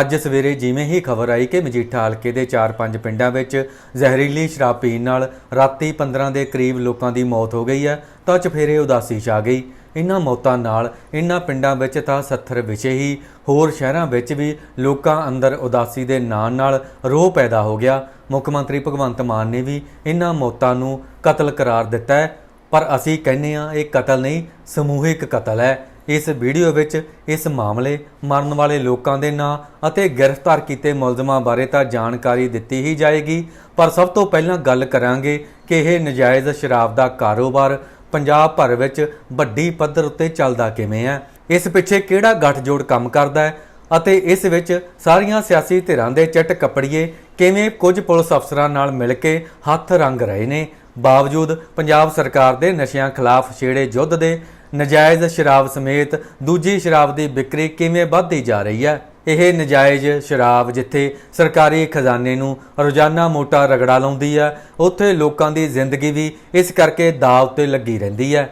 ਅੱਜ ਸਵੇਰੇ ਜਿਵੇਂ ਹੀ ਖਬਰ ਆਈ ਕਿ ਮਜੀਠਾ ਹਲਕੇ ਦੇ 4-5 ਪਿੰਡਾਂ ਵਿੱਚ ਜ਼ਹਿਰੀਲੀ ਸ਼ਰਾਬ ਪੀਣ ਨਾਲ ਰਾਤੀ 15 ਦੇ ਕਰੀਬ ਲੋਕਾਂ ਦੀ ਮੌਤ ਹੋ ਗਈ ਹੈ, ਤਾਂ ਚਫੇਰੇ ਉਦਾਸੀ ਛਾ ਗਈ। ਇਨ੍ਹਾਂ ਮੌਤਾਂ ਨਾਲ ਇਨ੍ਹਾਂ ਪਿੰਡਾਂ ਵਿੱਚ ਤਾਂ 70 ਵਿਛੇ ਹੀ, ਹੋਰ ਸ਼ਹਿਰਾਂ ਵਿੱਚ ਵੀ ਲੋਕਾਂ ਅੰਦਰ ਉਦਾਸੀ ਦੇ ਨਾਂ ਨਾਲ ਰੋਹ ਪੈਦਾ ਹੋ ਗਿਆ। ਮੁੱਖ ਮੰਤਰੀ ਭਗਵੰਤ ਮਾਨ ਨੇ ਵੀ ਇਨ੍ਹਾਂ ਮੌਤਾਂ ਨੂੰ ਕਤਲ ਕਰਾਰ ਦਿੱਤਾ ਹੈ, ਪਰ ਅਸੀਂ ਕਹਿੰਦੇ ਹਾਂ ਇਹ ਕਤਲ ਨਹੀਂ, ਸਮੂਹਿਕ ਕਤਲ ਹੈ। ਇਸ ਵੀਡੀਓ ਵਿੱਚ ਇਸ ਮਾਮਲੇ, ਮਰਨ ਵਾਲੇ ਲੋਕਾਂ ਦੇ ਨਾਂ ਅਤੇ ਗ੍ਰਿਫਤਾਰ ਕੀਤੇ ਮੁਲਜ਼ਮਾਂ ਬਾਰੇ ਤਾਂ ਜਾਣਕਾਰੀ ਦਿੱਤੀ ਹੀ ਜਾਏਗੀ। ਪਰ ਸਭ ਤੋਂ ਪਹਿਲਾਂ ਗੱਲ ਕਰਾਂਗੇ ਕਿ ਇਹ ਨਜਾਇਜ਼ ਸ਼ਰਾਬ ਦਾ ਕਾਰੋਬਾਰ ਪੰਜਾਬ ਭਰ ਵਿੱਚ ਵੱਡੀ ਪੱਧਰ ਉੱਤੇ ਚੱਲਦਾ ਕਿਵੇਂ ਹੈ। ਇਸ ਪਿੱਛੇ ਕਿਹੜਾ ਗੱਠਜੋੜ ਕੰਮ ਕਰਦਾ ਹੈ ਅਤੇ ਇਸ ਵਿੱਚ ਸਾਰੀਆਂ ਸਿਆਸੀ ਧਿਰਾਂ ਦੇ ਚਿੱਟ ਕੱਪੜੀਏ ਕਿਵੇਂ ਕੁਝ ਪੁਲਿਸ ਅਫਸਰਾਂ ਨਾਲ ਮਿਲ ਕੇ ਹੱਥ ਰੰਗ ਰਹੇ ਨੇ। ਬਾਵਜੂਦ ਪੰਜਾਬ ਸਰਕਾਰ ਦੇ ਨਸ਼ਿਆਂ ਖਿਲਾਫ ਛੇੜੇ ਯੁੱਧ ਦੇ ਨਜਾਇਜ਼ ਸ਼ਰਾਬ ਸਮੇਤ ਦੂਜੀ ਸ਼ਰਾਬ ਦੀ ਵਿਕਰੀ ਕਿਵੇਂ ਵੱਧਦੀ ਜਾ ਰਹੀ ਹੈ? ਇਹ ਨਜਾਇਜ਼ ਸ਼ਰਾਬ ਜਿੱਥੇ ਸਰਕਾਰੀ ਖਜ਼ਾਨੇ ਨੂੰ ਰੋਜ਼ਾਨਾ ਮੋਟਾ ਰਗੜਾ ਲਾਉਂਦੀ ਹੈ, ਉੱਥੇ ਲੋਕਾਂ ਦੀ ਜ਼ਿੰਦਗੀ ਵੀ ਇਸ ਕਰਕੇ ਦਾਅ ਉੱਤੇ ਲੱਗੀ ਰਹਿੰਦੀ ਹੈ।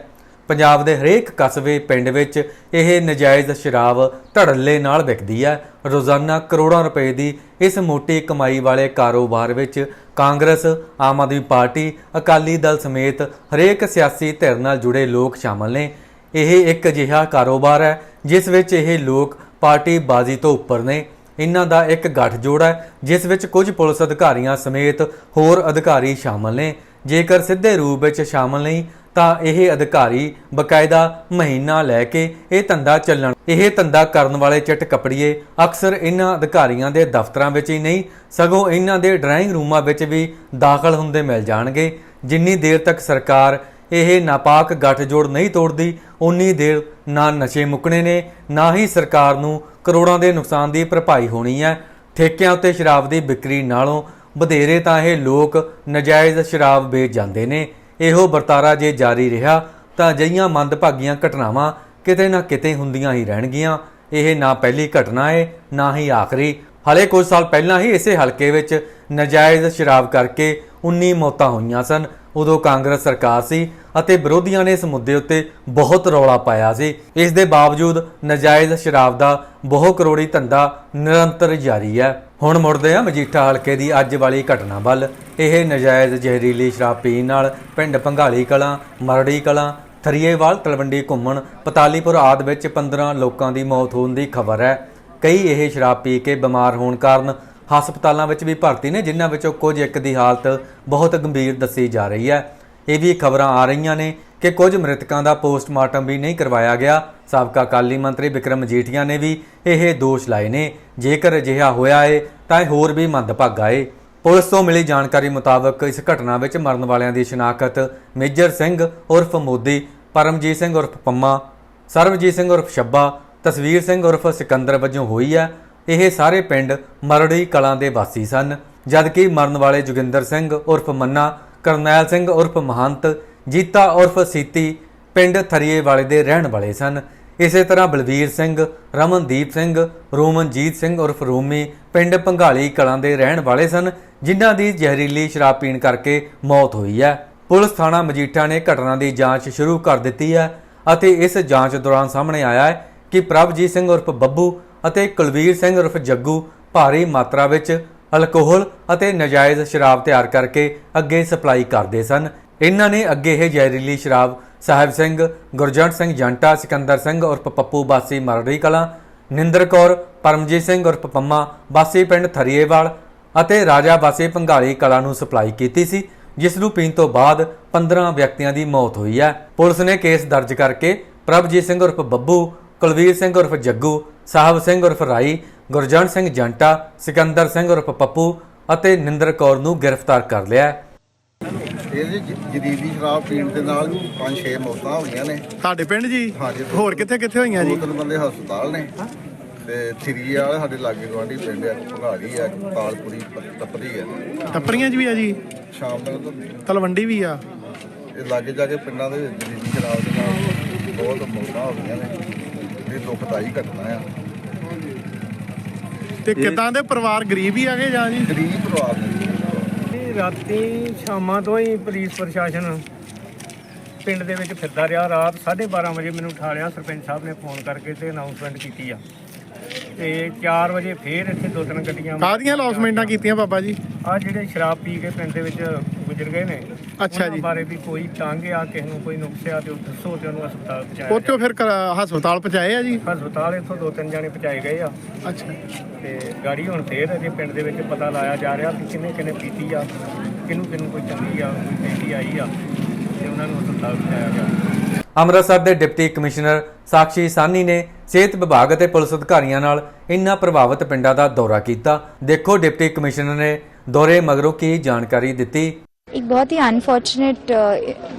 ਪੰਜਾਬ ਦੇ ਹਰੇਕ ਕਸਬੇ ਪਿੰਡ ਵਿੱਚ ਇਹ ਨਜਾਇਜ਼ ਸ਼ਰਾਬ ਧੜੱਲੇ ਨਾਲ ਵਿਕਦੀ ਹੈ। ਰੋਜ਼ਾਨਾ ਕਰੋੜਾਂ ਰੁਪਏ ਦੀ ਇਸ ਮੋਟੀ ਕਮਾਈ ਵਾਲੇ ਕਾਰੋਬਾਰ ਵਿੱਚ ਕਾਂਗਰਸ, ਆਮ ਆਦਮੀ ਪਾਰਟੀ, ਅਕਾਲੀ ਦਲ ਸਮੇਤ ਹਰੇਕ ਸਿਆਸੀ ਧਿਰ ਨਾਲ ਜੁੜੇ ਲੋਕ ਸ਼ਾਮਲ ਨੇ। ਇਹ ਇੱਕ ਅਜਿਹਾ ਕਾਰੋਬਾਰ ਹੈ, ਜਿਸ ਵਿੱਚ ਇਹ ਲੋਕ ਪਾਰਟੀ ਬਾਜ਼ੀ ਤੋਂ ਉੱਪਰ ਨੇ। ਇਹਨਾਂ ਦਾ ਇੱਕ ਗੱਠਜੋੜ ਹੈ, ਜਿਸ ਵਿੱਚ ਕੁਝ ਪੁਲਿਸ ਅਧਿਕਾਰੀਆਂ ਸਮੇਤ ਹੋਰ ਅਧਿਕਾਰੀ ਸ਼ਾਮਲ ਨੇ। ਜੇਕਰ ਸਿੱਧੇ ਰੂਪ ਵਿੱਚ ਸ਼ਾਮਲ ਨਹੀਂ, ਤਾਂ ਇਹ ਅਧਿਕਾਰੀ ਬਕਾਇਦਾ ਮਹੀਨਾ ਲੈ ਕੇ ਇਹ ਧੰਦਾ ਚੱਲਣ, ਇਹ ਧੰਦਾ ਕਰਨ ਵਾਲੇ ਚਿੱਟ ਕਪੜੀਏ, ਅਕਸਰ ਇਹਨਾਂ ਅਧਿਕਾਰੀਆਂ ਦੇ ਦਫ਼ਤਰਾਂ ਵਿੱਚ ਹੀ ਨਹੀਂ, ਸਗੋਂ ਇਹਨਾਂ ਦੇ ਡਰਾਇੰਗ ਰੂਮਾਂ ਵਿੱਚ ਵੀ ਦਾਖਲ ਹੁੰਦੇ ਮਿਲ ਜਾਣਗੇ। ਜਿੰਨੀ ਦੇਰ ਤੱਕ ਸਰਕਾਰ ਇਹ ਨਾਪਾਕ ਗੱਠਜੋੜ ਨਹੀਂ ਤੋੜਦੀ ਉਨੀ ਦੇਰ ਨਾ ਨਸ਼ੇ ਮੁੱਕਣੇ ਨੇ, ਨਾ ਹੀ ਸਰਕਾਰ ਨੂੰ ਕਰੋੜਾਂ ਦੇ ਨੁਕਸਾਨ ਦੀ ਭਰਪਾਈ ਹੋਣੀ ਹੈ। ਠੇਕਿਆਂ ਉੱਤੇ ਸ਼ਰਾਬ ਦੀ ਵਿਕਰੀ ਨਾਲੋਂ ਵਧੇਰੇ ਤਾਂ ਇਹ ਲੋਕ ਨਜਾਇਜ਼ ਸ਼ਰਾਬ ਵੇਚ ਜਾਂਦੇ ਨੇ। ਇਹੋ ਵਰਤਾਰਾ ਜੇ ਜਾਰੀ ਰਿਹਾ, ਤਾਂ ਅਜਿਹੀਆਂ ਮੰਦਭਾਗੀਆਂ ਘਟਨਾਵਾਂ ਕਿਤੇ ਨਾ ਕਿਤੇ ਹੁੰਦੀਆਂ ਹੀ ਰਹਿਣਗੀਆਂ। ਇਹ ਨਾ ਪਹਿਲੀ ਘਟਨਾ ਹੈ ਨਾ ਹੀ ਆਖਰੀ। ਹਲੇ ਕੁਝ ਸਾਲ ਪਹਿਲਾਂ ਹੀ ਇਸੇ ਹਲਕੇ ਵਿੱਚ ਨਜਾਇਜ਼ ਸ਼ਰਾਬ ਕਰਕੇ 19 ਮੌਤਾਂ ਹੋਈਆਂ ਸਨ। ਉਦੋਂ ਕਾਂਗਰਸ ਸਰਕਾਰ ਸੀ ਅਤੇ ਵਿਰੋਧੀਆਂ ਨੇ ਇਸ ਮੁੱਦੇ ਉੱਤੇ ਬਹੁਤ ਰੌਲਾ ਪਾਇਆ ਸੀ। ਇਸ ਦੇ ਬਾਵਜੂਦ ਨਜਾਇਜ਼ ਸ਼ਰਾਬ ਦਾ ਬਹੁ ਕਰੋੜੀ ਧੰਦਾ ਨਿਰੰਤਰ ਜਾਰੀ ਹੈ। ਹੁਣ ਮੁੜਦੇ ਆ ਮਜੀਠਾ ਹਲਕੇ ਦੀ ਅੱਜ ਵਾਲੀ ਘਟਨਾ ਵੱਲ। ਇਹ ਨਜਾਇਜ਼ ਜ਼ਹਿਰੀਲੀ ਸ਼ਰਾਬ ਪੀਣ ਨਾਲ ਪਿੰਡ ਭੰਗਾਲੀ ਕਲਾਂ, ਮਰੜੀ ਕਲਾਂ, ਥਰੀਏਵਾਲ, ਤਲਵੰਡੀ ਘੁੰਮਣ, ਪਤਾਲੀਪੁਰ ਆਦ ਵਿੱਚ 15 ਲੋਕਾਂ ਦੀ ਮੌਤ ਹੋਣ ਦੀ ਖਬਰ ਹੈ। ਕਈ ਇਹ ਸ਼ਰਾਬ ਪੀ ਕੇ ਬਿਮਾਰ ਹੋਣ ਕਾਰਨ ਹਸਪਤਾਲਾਂ ਵਿੱਚ ਵੀ ਭਰਤੀ ਨੇ, ਜਿਨ੍ਹਾਂ ਵਿੱਚੋਂ ਕੁਝ ਇੱਕ ਦੀ ਹਾਲਤ ਬਹੁਤ ਗੰਭੀਰ ਦੱਸੀ ਜਾ ਰਹੀ ਹੈ। ਇਹ ਵੀ ਖਬਰਾਂ ਆ ਰਹੀਆਂ ਨੇ ਕਿ ਕੁਝ ਮ੍ਰਿਤਕਾਂ ਦਾ ਪੋਸਟਮਾਰਟਮ ਵੀ ਨਹੀਂ ਕਰਵਾਇਆ ਗਿਆ। ਸਾਬਕਾ ਕਾਲੀ ਮੰਤਰੀ ਵਿਕਰਮ ਮਜੀਠੀਆ ਨੇ ਵੀ ਇਹ ਦੋਸ਼ ਲਾਏ ਨੇ। ਜੇਕਰ ਅਜਿਹਾ ਹੋਇਆ ਏ, ਤਾਂ ਇਹ ਹੋਰ ਵੀ ਮੰਦਭਾਗਾ ਏ। ਪੁਲਿਸ ਤੋਂ ਮਿਲੀ ਜਾਣਕਾਰੀ ਮੁਤਾਬਕ ਇਸ ਘਟਨਾ ਵਿੱਚ ਮਰਨ ਵਾਲਿਆਂ ਦੀ ਸ਼ਨਾਖਤ ਮੇਜਰ ਸਿੰਘ ਉਰਫ ਮੋਦੀ, ਪਰਮਜੀਤ ਸਿੰਘ ਉਰਫ ਪੰਮਾ, ਸਰਬਜੀਤ ਸਿੰਘ ਉਰਫ ਛੱਬਾ, ਤਸਵੀਰ ਸਿੰਘ ਉਰਫ ਸਿਕੰਦਰ ਵਜੋਂ ਹੋਈ ਹੈ। ਇਹ ਸਾਰੇ ਪਿੰਡ ਮਰੜੀ ਕਲਾਂ ਦੇ ਵਾਸੀ ਸਨ, ਜਦਕਿ ਮਰਨ ਵਾਲੇ ਜੋਗਿੰਦਰ ਸਿੰਘ ਉਰਫ ਮੰਨਾ, ਕਰਨੈਲ ਸਿੰਘ ਉਰਫ ਮਹੰਤ, ਜੀਤਾ ਉਰਫ ਸੀਤੀ ਪਿੰਡ ਥਰੀਏ ਵਾਲੇ ਦੇ ਰਹਿਣ ਵਾਲੇ ਸਨ। ਇਸੇ ਤਰ੍ਹਾਂ ਬਲਵੀਰ ਸਿੰਘ, ਰਮਨਦੀਪ ਸਿੰਘ, ਰੋਮਨਜੀਤ ਸਿੰਘ ਉਰਫ ਰੋਮੀ ਪਿੰਡ ਭੰਗਾਲੀ ਕਲਾਂ ਦੇ ਰਹਿਣ ਵਾਲੇ ਸਨ, ਜਿਨ੍ਹਾਂ ਦੀ ਜ਼ਹਿਰੀਲੀ ਸ਼ਰਾਬ ਪੀਣ ਕਰਕੇ ਮੌਤ ਹੋਈ ਹੈ। ਪੁਲਿਸ ਥਾਣਾ ਮਜੀਠਾ ਨੇ ਘਟਨਾ ਦੀ ਜਾਂਚ ਸ਼ੁਰੂ ਕਰ ਦਿੱਤੀ ਹੈ ਅਤੇ ਇਸ ਜਾਂਚ ਦੌਰਾਨ ਸਾਹਮਣੇ ਆਇਆ ਹੈ ਕਿ ਪ੍ਰਭਜੀਤ ਸਿੰਘ ਉਰਫ ਬੱਬੂ ਅਤੇ ਕੁਲਵੀਰ ਸਿੰਘ ਉਰਫ ਜੱਗੂ ਭਾਰੀ ਮਾਤਰਾ ਵਿੱਚ ਅਲਕੋਹਲ ਅਤੇ ਨਜਾਇਜ਼ ਸ਼ਰਾਬ ਤਿਆਰ ਕਰਕੇ ਅੱਗੇ ਸਪਲਾਈ ਕਰਦੇ ਸਨ। ਇਹਨਾਂ ਨੇ ਅੱਗੇ ਇਹ ਜ਼ਹਿਰੀਲੀ ਸ਼ਰਾਬ ਸਾਹਿਬ ਸਿੰਘ, ਗੁਰਜੰਟ ਸਿੰਘ ਜੰਟਾ, ਸਿਕੰਦਰ ਸਿੰਘ ਉਰਫ ਪੱਪੂ ਬਾਸੀ ਮਰੜੀ ਕਲਾਂ, ਨਿੰਦਰ ਕੌਰ, ਪਰਮਜੀਤ ਸਿੰਘ ਉਰਫ ਪੰਮਾ ਬਾਸੀ ਪਿੰਡ ਥਰੀਏਵਾਲ ਅਤੇ ਰਾਜਾ ਬਾਸੀ ਭੰਗਾਲੀ ਕਲਾਂ ਨੂੰ ਸਪਲਾਈ ਕੀਤੀ ਸੀ, ਜਿਸ ਨੂੰ ਪੀਣ ਤੋਂ ਬਾਅਦ 15 ਵਿਅਕਤੀਆਂ ਦੀ ਮੌਤ ਹੋਈ ਹੈ। ਪੁਲਿਸ ਨੇ ਕੇਸ ਦਰਜ ਕਰਕੇ ਪ੍ਰਭਜੀਤ ਸਿੰਘ ਉਰਫ ਬੱਬੂ, ਕੁਲਵੀਰ ਸਿੰਘ ਉਰਫ ਜੱਗੂ ਸਾਹਿਬ ਸਿੰਘ ਉਰਫ ਰਾਈ ਗੁਰਜੰਟ ਸਿੰਘ ਜੰਟਾ ਸਿਕੰਦਰ ਸਿੰਘ ਉਰਫ ਪੱਪੂ ਅਤੇ ਨਿੰਦਰ ਕੌਰ ਨੂੰ ਗ੍ਰਿਫਤਾਰ ਕਰ ਲਿਆ ਹੈ। ਇਹਦੇ ਜ- ਜਦੀਦੀ ਸ਼ਰਾਬ ਪੀਣ ਦੇ ਨਾਲ ਪੰਜ ਛੇ ਮੌਤਾਂ ਹੋਈਆਂ ਨੇ। ਤੁਹਾਡੇ ਪਿੰਡ ਜੀ? ਹਾਂਜੀ। ਹੋਰ ਕਿੱਥੇ ਕਿੱਥੇ ਹੋਈਆਂ ਦੋ ਜੀ ਤਿੰਨ ਬੰਦੇ ਹਸਪਤਾਲ ਨੇ। ਤੇ ਥਰੀ ਵਾਲੇ ਸਾਡੇ ਲਾਗੇ ਗਵਾਂਢੀ ਪਿੰਡ ਆ ਭਗਾੜੀ ਆ ਤਾਲਪੁਰੀ ਪ- ਟੱਪਰੀ ਆ। ਟੱਪਰੀਆਂ 'ਚ ਵੀ ਆ ਜੀ? ਸ਼ਾਮ ਤੱਕ ਤਾਂ ਤਲਵੰਡੀ ਵੀ ਆ? ਇਹ ਲਾਗੇ ਜਾ ਕੇ ਪਿੰਡਾਂ ਦੇ ਵਿੱਚ ਜਦੀਦੀ ਸ਼ਰਾਬ ਦੇ ਨਾਲ ਬਹੁਤ ਮੌਤਾਂ ਹੋ ਗਈਆਂ ਨੇ। ਇਹ ਦੁਖਦਾਈ ਘਟਨਾ ਆ। ਤੇ ਕਿਦਾਂ ਦੇ ਪਰਿਵਾਰ ਗਰੀਬ ਹੀ ਆਗੇ ਜਾਂ ਜੀ? ਗਰੀਬ ਪਰਿਵਾਰ ਨੇ। ਇਹ ਰਾਤੀ ਸ਼ਾਮਾਂ ਤੋਂ ਹੀ ਪੁਲਿਸ ਪ੍ਰਸ਼ਾਸਨ ਪਿੰਡ ਦੇ ਵਿੱਚ ਫਿਰਦਾ ਰਿਹਾ। ਰਾਤ 12:30 ਵਜੇ ਮੈਨੂੰ ਉਠਾ ਲਿਆ ਸਰਪੰਚ ਸਾਹਿਬ ਨੇ ਫੋਨ ਕਰਕੇ ਤੇ ਅਨਾਉਂਸਮੈਂਟ ਕੀਤੀ ਆ। ਤੇ 4 ਵਜੇ ਫੇਰ ਇੱਥੇ ਦੋ ਤਿੰਨ ਗੱਡੀਆਂ ਕਾਹਦੀਆਂ ਲੌਸਮੈਂਟਾਂ ਕੀਤੀਆਂ ਬਾਬਾ ਜੀ? ਆ ਜਿਹੜੇ ਸ਼ਰਾਬ ਪੀ ਕੇ ਪਿੰਡ ਦੇ ਵਿੱਚ ਗੁਜ਼ਰ ਗਏ ਨੇ ਅੱਛਾ ਜੀ। ਬਾਰੇ ਵੀ ਕੋਈ ਤੰਗ ਆ ਕਿਸੇ ਨੂੰ ਕੋਈ ਨੁਕਸ ਆ ਤੇ ਉਹ ਦੱਸੋ ਤੇ ਉਹਨੂੰ ਹਸਪਤਾਲ ਪਹੁੰਚਾਇਆ ਉੱਥੋਂ ਫਿਰ ਹਸਪਤਾਲ ਪਹੁੰਚਾਏ ਆ ਜੀ। ਹਸਪਤਾਲ ਇੱਥੋਂ ਦੋ ਤਿੰਨ ਜਾਣੇ ਪਹੁੰਚਾਏ ਗਏ ਆ। ਅੱਛਾ। ਤੇ ਗਾੜੀ ਹੁਣ ਫੇਰ ਅਜੇ ਪਿੰਡ ਦੇ ਵਿੱਚ ਪਤਾ ਲਾਇਆ ਜਾ ਰਿਹਾ ਕਿ ਕਿੰਨੇ ਕਿੰਨੇ ਪੀਤੀ ਆ ਕਿਹਨੂੰ ਕਿਹਨੂੰ ਕੋਈ ਚੰਗੀ ਆ ਕੋਈ ਪੀਤੀ ਆਈ ਆ ਤੇ ਉਹਨਾਂ ਨੂੰ ਹਸਪਤਾਲ ਪਹੁੰਚਾਇਆ ਗਿਆ ਅੰਮ੍ਰਿਤਸਰ ਦੇ ਡਿਪਟੀ ਕਮਿਸ਼ਨਰ ਸਾਕਸ਼ੀ ਸਾਨੀ ਨੇ ਸਿਹਤ ਵਿਭਾਗ ਅਤੇ ਪੁਲਿਸ ਅਧਿਕਾਰੀਆਂ ਨਾਲ ਇਨ੍ਹਾਂ ਪ੍ਰਭਾਵਿਤ ਪਿੰਡਾਂ ਦਾ ਦੌਰਾ ਕੀਤਾ ਦੇਖੋ ਡਿਪਟੀ ਕਮਿਸ਼ਨਰ ਨੇ ਦੌਰੇ ਮਗਰੋਂ ਕੀ ਜਾਣਕਾਰੀ ਦਿੱਤੀ एक बहुत ही अनफॉर्चुनेट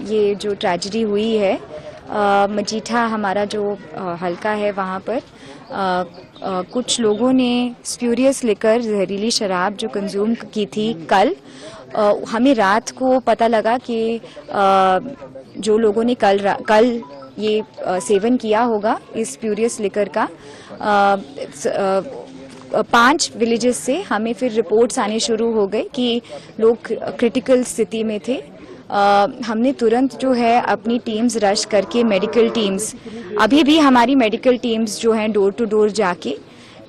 ये जो ट्रेजेडी हुई है अ, मजीठा हमारा जो अ, हलका है वहाँ पर अ, अ, कुछ लोगों ने स्प्यूरियस लिकर जहरीली शराब जो कंज्यूम की थी कल अ, हमें रात को पता लगा कि अ, जो लोगों ने कल रा- कल ये सेवन किया होगा इस प्यूरियस लिकर का। पाँच विलेजेस से हमें फिर रिपोर्ट्स आने शुरू हो गए कि लोग क्रिटिकल स्थिति में थे। अ, हमने तुरंत जो है अपनी टीम्स रश करके मेडिकल टीम्स अभी भी हमारी मेडिकल टीम्स जो हैं डोर टू डोर जाके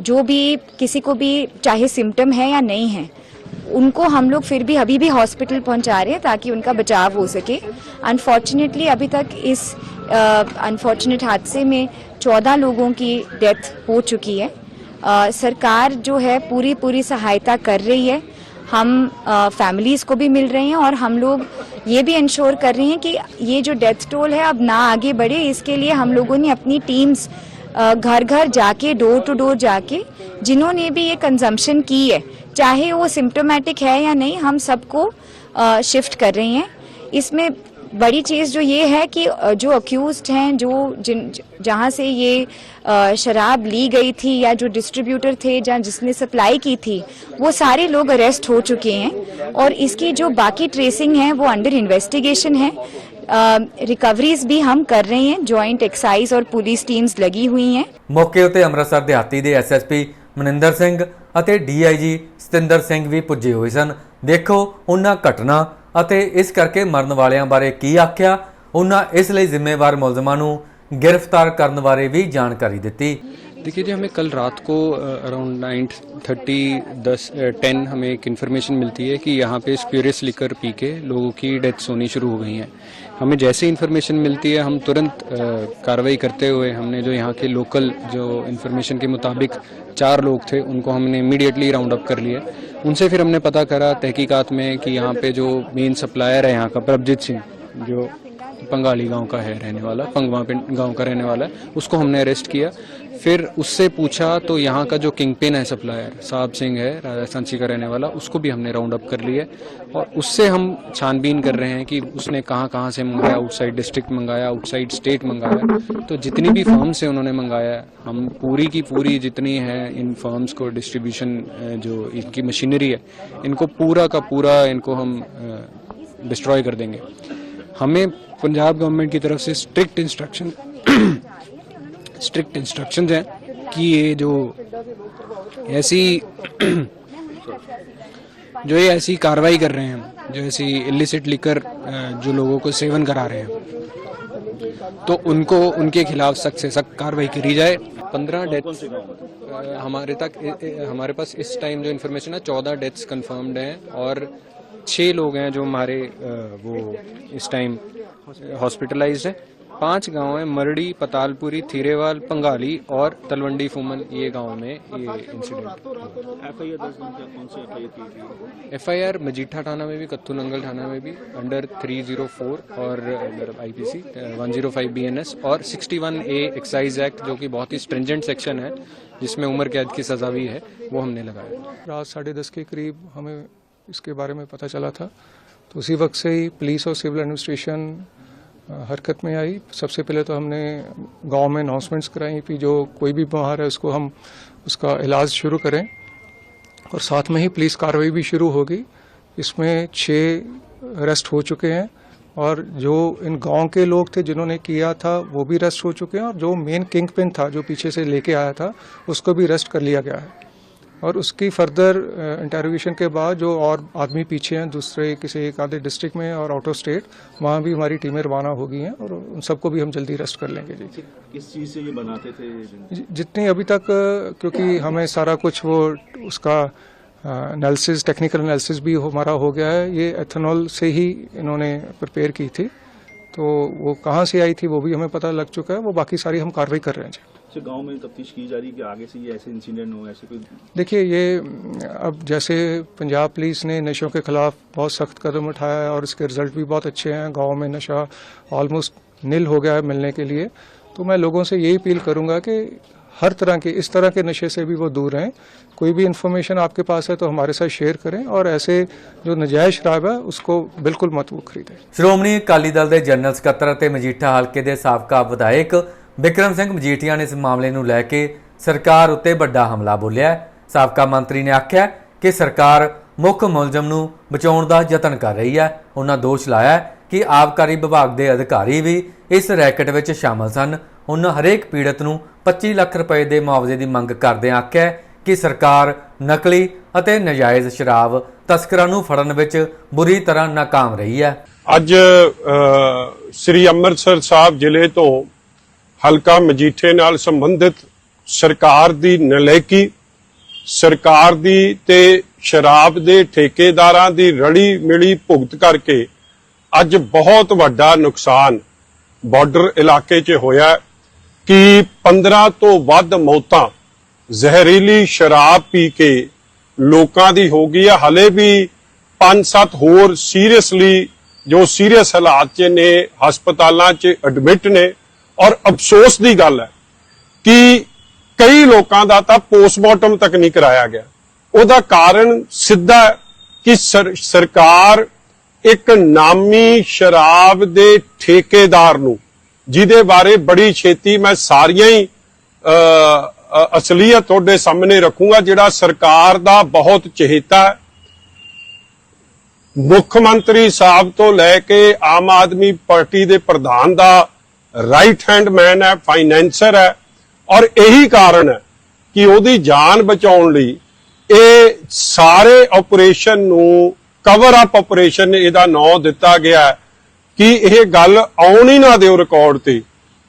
जो भी किसी को भी चाहे सिम्टम है या नहीं है उनको हम लोग फिर भी अभी भी हॉस्पिटल पहुँचा रहे हैं ताकि उनका बचाव हो सके। अनफॉर्चुनेटली अभी तक इस अनफॉर्चुनेट हादसे में चौदह लोगों की डेथ हो चुकी है। अ, सरकार जो है पूरी पूरी सहायता कर रही है। हम फैमिलीज़ को भी मिल रहे हैं और हम लोग ये भी इंश्योर कर रहे हैं कि ये जो डेथ टोल है अब ना आगे बढ़े। इसके लिए हम लोगों ने अपनी टीम्स घर घर जाके डोर टू डोर जाके जिन्होंने भी ये कंजम्पशन की है चाहे वो सिम्टोमेटिक है या नहीं हम सबको शिफ्ट कर रहे हैं। इसमें बड़ी चीज जो ये है कि अ, जो अक्यूज्ड हैं जो जिन जहां से ये अ, शराब ली गई थी या जो डिस्ट्रीब्यूटर थे जहाँ जिसने सप्लाई की थी वो सारे लोग अरेस्ट हो चुके हैं और इसकी जो बाकी ट्रेसिंग है वो अंडर इन्वेस्टिगेशन है रिकवरीज भी हम कर रहे हैं जॉइंट एक्साइज और पुलिस टीम्स लगी हुई हैं ਮੌਕੇ ਉਤੇ ਅੰਮ੍ਰਿਤਸਰ ਦਿਹਾਤੀ ਦੇ ਐਸਐਸਪੀ ਮਨਿੰਦਰ ਸਿੰਘ ਅਤੇ ਡੀਆਈਜੀ ਸਤਿੰਦਰ ਸਿੰਘ ਵੀ ਪੁੱਜੇ ਹੋਏ ਸਨ ਦੇਖੋ ਉਹਨਾਂ ਘਟਨਾ ਅਤੇ ਇਸ ਕਰਕੇ ਮਰਨ ਵਾਲਿਆਂ ਬਾਰੇ ਕੀ ਆਖਿਆ ਉਹਨਾਂ ਇਸ ਲਈ ਜ਼ਿੰਮੇਵਾਰ ਮੁਲਜ਼ਮਾਂ ਨੂੰ ਗ੍ਰਿਫਤਾਰ ਕਰਨ ਬਾਰੇ ਵੀ ਜਾਣਕਾਰੀ ਦਿੱਤੀ देखिए जी हमें कल रात को अराउंड नाइन थर्टी दस टेन हमें एक इन्फॉर्मेशन मिलती है कि यहाँ पे स्प्यूरियस लिकर पी के लोगों की डेथ्स होनी शुरू हो गई हैं हमें जैसी इन्फॉर्मेशन मिलती है, हम तुरंत कार्रवाई करते हुए हमने जो यहाँ के लोकल जो इन्फॉर्मेशन के मुताबिक चार लोग थे, उनको हमने इमीडिएटली राउंड अप कर लिए। उनसे फिर हमने पता करा तहकीकात में कि यहाँ पे जो मेन सप्लायर है यहाँ का, प्रभजीत सिंह, जो पंगाली गाँव का है रहने वाला पंगवा गाँव का रहने वाला है, उसको हमने अरेस्ट किया। फिर उससे पूछा तो यहाँ का जो किंग पिन है सप्लायर साहब सिंह है राजस्थान का रहने वाला, उसको भी हमने राउंड अप कर लिया और उससे हम छानबीन कर रहे हैं कि उसने कहाँ कहाँ से मंगाया आउटसाइड डिस्ट्रिक्ट मंगाया आउटसाइड स्टेट मंगाया। तो जितनी भी फर्म से उन्होंने मंगाया, हम पूरी की पूरी जितनी है, इन फर्म्स को डिस्ट्रीब्यूशन जो इनकी मशीनरी है, इनको पूरा का पूरा इनको हम डिस्ट्रॉय कर देंगे। हमें पंजाब गवर्नमेंट की तरफ़ से स्ट्रिक्ट इंस्ट्रक्शन स्ट्रिक्ट इंस्ट्रक्शंस हैं कि ये जो ऐसी जो ये ऐसी कार्रवाई कर रहे हैं जो ऐसी इलिसिट लिकर जो लोगों को सेवन करा रहे हैं तो उनको उनके खिलाफ सख्त से सख्त कार्रवाई करी जाए। पंद्रह डेथ्स हमारे तक हमारे पास इस टाइम जो इन्फॉर्मेशन है चौदह डेथ्स कंफर्म्ड हैं और छः लोग हैं जो हमारे वो इस टाइम हॉस्पिटलाइज है। पाँच गाँव हैं मरड़ी पतालपुरी थीरेवाल पंगाली और तलवंडी फूमन। ये गाँव में ये incident F I R Majitha थाना में भी कत्तू नंगल थाना में भी अंडर 304 और अंडर आईपीसी 105 बीएनएस और 61 ए एक्साइज एक्ट जो कि बहुत ही स्ट्रिंजेंट सेक्शन है जिसमें उम्र कैद की सजा भी है वो हमने लगाया। रात साढ़े दस के करीब हमें इसके बारे में पता चला था। तो उसी वक्त से ही पुलिस और सिविल एडमिनिस्ट्रेशन हरकत में आई। सबसे पहले तो हमने गाँव में अनाउंसमेंट्स कराई कि जो कोई भी बीमार है, उसको हम उसका इलाज शुरू करें। और साथ में ही पुलिस कार्रवाई भी शुरू होगी। इसमें छः अरेस्ट हो चुके हैं और जो इन गाँव के लोग थे जिन्होंने किया था, वो भी अरेस्ट हो चुके हैं। और जो मेन किंग पिन था, जो पीछे से लेके आया था, उसको भी अरेस्ट कर लिया गया है। और उसकी फर्दर इंटेरोगेशन के बाद जो और आदमी पीछे हैं दूसरे किसी एक आधे डिस्ट्रिक्ट में और आउट ऑफ़ स्टेट वहाँ भी हमारी टीमें रवाना हो गई हैं और उन सबको भी हम जल्दी अरेस्ट कर लेंगे जी। किस चीज़ से ये बनाते थे? जितनी अभी तक क्योंकि हमें सारा कुछ वो उसका एनालिसिस टेक्निकल एनालिसिस भी हमारा हो गया है। ये एथेनॉल से ही इन्होंने प्रिपेयर की थी। तो वो कहाँ से आई थी वो भी हमें पता लग चुका है। वो बाकी सारी हम कार्रवाई कर रहे हैं जी। अच्छा गांव में तफ्तीश की जा रही है कि आगे से ये ऐसे इंसिडेंट हो ऐसे कोई देखिए ये अम, अब जैसे पंजाब पुलिस ने नशों के खिलाफ बहुत सख्त कदम उठाया है और इसके रिजल्ट भी बहुत अच्छे हैं गांव में नशा ऑलमोस्ट नील हो गया है मिलने के लिए तो मैं लोगों से यही अपील करूंगा कि हर तरह के इस तरह के नशे से भी वो दूर रहें कोई भी इन्फॉर्मेशन आपके पास है तो हमारे साथ शेयर करें और ऐसे जो नजायज शराब है उसको बिल्कुल मत वो खरीदें ਸ਼੍ਰੋਮਣੀ ਅਕਾਲੀ ਦਲ ਦੇ ਜਨਰਲ ਸਕੱਤਰ ਅਤੇ ਮਜੀਠਾ ਹਲਕੇ ਦੇ ਸਾਬਕਾ ਵਿਧਾਇਕ ਵਿਕਰਮ ਸਿੰਘ ਮਜੀਠੀਆ ਨੇ ਇਸ ਮਾਮਲੇ ਨੂੰ ਲੈ ਕੇ ਸਰਕਾਰ ਉੱਤੇ ਵੱਡਾ ਹਮਲਾ ਬੋਲਿਆ ਸਾਬਕਾ ਮੰਤਰੀ ਨੇ ਆਖਿਆ ਕਿ ਸਰਕਾਰ ਮੁੱਖ ਮੁਲਜ਼ਮ ਨੂੰ ਬਚਾਉਣ ਦਾ ਯਤਨ ਕਰ ਰਹੀ ਹੈ। ਉਹਨਾਂ ਦੋਸ਼ ਲਾਇਆ ਕਿ ਆਬਕਾਰੀ ਵਿਭਾਗ ਦੇ ਅਧਿਕਾਰੀ ਵੀ ਇਸ ਰੈਕਟ ਵਿੱਚ ਸ਼ਾਮਲ ਸਨ। ਉਹਨਾਂ ਹਰੇਕ ਪੀੜਤ ਨੂੰ 25 ਲੱਖ ਰੁਪਏ ਦੇ ਮੁਆਵਜ਼ੇ ਦੀ ਮੰਗ ਕਰਦਿਆਂ ਆਖਿਆ ਕਿ ਸਰਕਾਰ ਨਕਲੀ ਅਤੇ ਨਜਾਇਜ਼ ਸ਼ਰਾਬ ਤਸਕਰਾਂ ਨੂੰ ਫੜਨ ਵਿੱਚ ਬੁਰੀ ਤਰ੍ਹਾਂ ਨਾਕਾਮ ਰਹੀ ਹੈ। ਅੱਜ ਸ੍ਰੀ ਅੰਮ੍ਰਿਤਸਰ ਸਾਹਿਬ ਜ਼ਿਲ੍ਹੇ ਤੋਂ ਹਲਕਾ ਮਜੀਠੇ ਨਾਲ ਸੰਬੰਧਿਤ ਸਰਕਾਰ ਦੀ ਨਲੇਕੀ, ਸਰਕਾਰ ਦੀ ਤੇ ਸ਼ਰਾਬ ਦੇ ਠੇਕੇਦਾਰਾਂ ਦੀ ਰਲੀ ਮਿਲੀ ਭੁਗਤ ਕਰਕੇ ਅੱਜ ਬਹੁਤ ਵੱਡਾ ਨੁਕਸਾਨ ਬਾਰਡਰ ਇਲਾਕੇ 'ਚ ਹੋਇਆ ਕਿ 15 ਤੋਂ ਵੱਧ ਮੌਤਾਂ ਜ਼ਹਿਰੀਲੀ ਸ਼ਰਾਬ ਪੀ ਕੇ ਲੋਕਾਂ ਦੀ ਹੋ ਗਈ ਹੈ। ਹਲੇ ਵੀ 5-7 ਹੋਰ ਸੀਰੀਅਸਲੀ ਜੋ ਸੀਰੀਅਸ ਹਾਲਾਤ 'ਚ ਨੇ, ਹਸਪਤਾਲਾਂ 'ਚ ਐਡਮਿਟ ਨੇ ਔਰ ਅਫਸੋਸ ਦੀ ਗੱਲ ਹੈ ਕਿ ਕਈ ਲੋਕਾਂ ਦਾ ਤਾਂ ਪੋਸਟਮਾਰਟਮ ਤੱਕ ਨਹੀਂ ਕਰਾਇਆ ਗਿਆ। ਉਹਦਾ ਕਾਰਨ ਸਿੱਧਾ ਕਿ ਸਰਕਾਰ ਇੱਕ ਨਾਮੀ ਸ਼ਰਾਬ ਦੇ ਠੇਕੇਦਾਰ ਨੂੰ ਜਿਹਦੇ ਬਾਰੇ ਬੜੀ ਛੇਤੀ ਮੈਂ ਸਾਰੀਆਂ ਹੀ ਅ, ਅਸਲੀਅਤ ਤੁਹਾਡੇ ਸਾਹਮਣੇ ਰੱਖੂੰਗਾ ਜਿਹੜਾ ਸਰਕਾਰ ਦਾ ਬਹੁਤ ਚਹੇਤਾ ਹੈ। ਮੁੱਖ ਮੰਤਰੀ ਸਾਹਿਬ ਤੋਂ ਲੈ ਕੇ ਆਮ ਆਦਮੀ ਪਾਰਟੀ ਦੇ ਪ੍ਰਧਾਨ ਦਾ ਰਾਈਟ ਹੈਂਡ ਮੈਨ ਹੈ ਫਾਈਨੈਂਸਰ ਹੈ। ਔਰ ਇਹੀ ਕਾਰਨ ਹੈ ਕਿ ਉਹਦੀ ਜਾਨ ਬਚਾਉਣ ਲਈ ਇਹ ਸਾਰੇ ਆਪਰੇਸ਼ਨ ਨੂੰ ਕਵਰ ਅਪ ਆਪਰੇਸ਼ਨ ਇਹਦਾ ਨਾਂ ਦਿੱਤਾ ਗਿਆ ਕਿ ਇਹ ਗੱਲ ਆਉਣ ਹੀ ਨਾ ਦਿਓ ਰਿਕਾਰਡ ਤੇ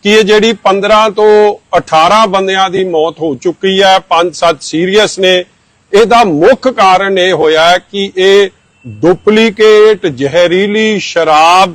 ਕਿ ਇਹ ਜਿਹੜੀ 15 ਤੋਂ 18 ਬੰਦਿਆਂ ਦੀ ਮੌਤ ਹੋ ਚੁੱਕੀ ਹੈ 5-7 ਸੀਰੀਅਸ ਨੇ। ਇਹਦਾ ਮੁੱਖ ਕਾਰਨ ਇਹ ਹੋਇਆ ਕਿ ਇਹ ਡੁਪਲੀਕੇਟ ਜ਼ਹਿਰੀਲੀ ਸ਼ਰਾਬ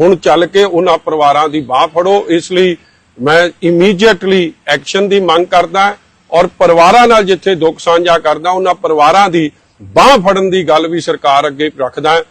ਹੁਣ ਚੱਲ ਕੇ ਉਹਨਾਂ ਪਰਿਵਾਰਾਂ ਦੀ ਬਾਹ ਫੜੋ, ਇਸ ਲਈ ਮੈਂ ਇਮੀਡੀਏਟਲੀ ਐਕਸ਼ਨ ਦੀ ਮੰਗ ਕਰਦਾ ਔਰ ਪਰਿਵਾਰਾਂ ਨਾਲ ਜਿੱਥੇ ਦੁੱਖ ਸਾਂਝਾ ਕਰਦਾ, ਉਹਨਾਂ ਪਰਿਵਾਰਾਂ ਦੀ ਬਾਹ ਫੜਨ ਦੀ ਗੱਲ ਵੀ ਸਰਕਾਰ ਅੱਗੇ ਰੱਖਦਾ।